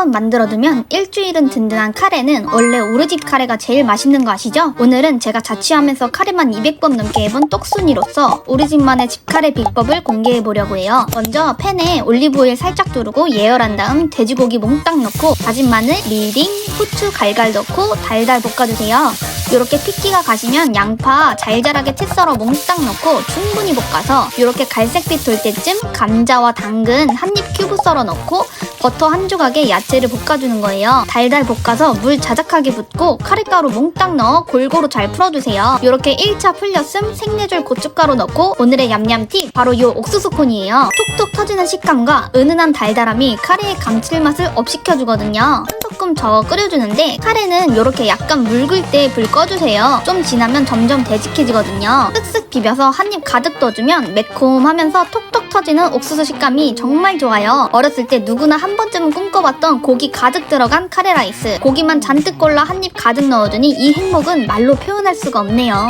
번 만들어두면 일주일은 든든한 카레는 원래 우리 집 카레가 제일 맛있는 거 아시죠? 오늘은 제가 자취하면서 카레만 200번 넘게 해본 똑순이로서 우리 집만의 집 카레 비법을 공개해 보려고 해요. 먼저 팬에 올리브오일 살짝 두르고 예열한 다음 돼지고기 몽땅 넣고 다진 마늘, 밀딩, 후추 갈갈 넣고 달달 볶아주세요. 이렇게 피기가 가시면 양파 잘잘하게 채 썰어 몽땅 넣고 충분히 볶아서 이렇게 갈색빛 돌 때쯤 감자와 당근 한 입 큐브 썰어 넣고 버터 한 조각에 야채를 볶아주는 거예요. 달달 볶아서 물 자작하게 붓고 카레가루 몽땅 넣어 골고루 잘 풀어주세요. 이렇게 1차 풀렸음 생내줄 고춧가루 넣고 오늘의 얌얌 팁 바로 이 옥수수 콘이에요. 톡톡 터지는 식감과 은은한 달달함이 카레의 감칠맛을 업시켜주거든요. 한 소끔 저어 끓여주는데 카레는 이렇게 약간 묽을 때 불 꺼주세요. 좀 지나면 점점 되직해지거든요. 비벼서 한 입 가득 떠주면 매콤하면서 톡톡 터지는 옥수수 식감이 정말 좋아요. 어렸을 때 누구나 한 번쯤은 꿈꿔봤던 고기 가득 들어간 카레 라이스. 고기만 잔뜩 골라 한 입 가득 넣어주니 이 행복은 말로 표현할 수가 없네요.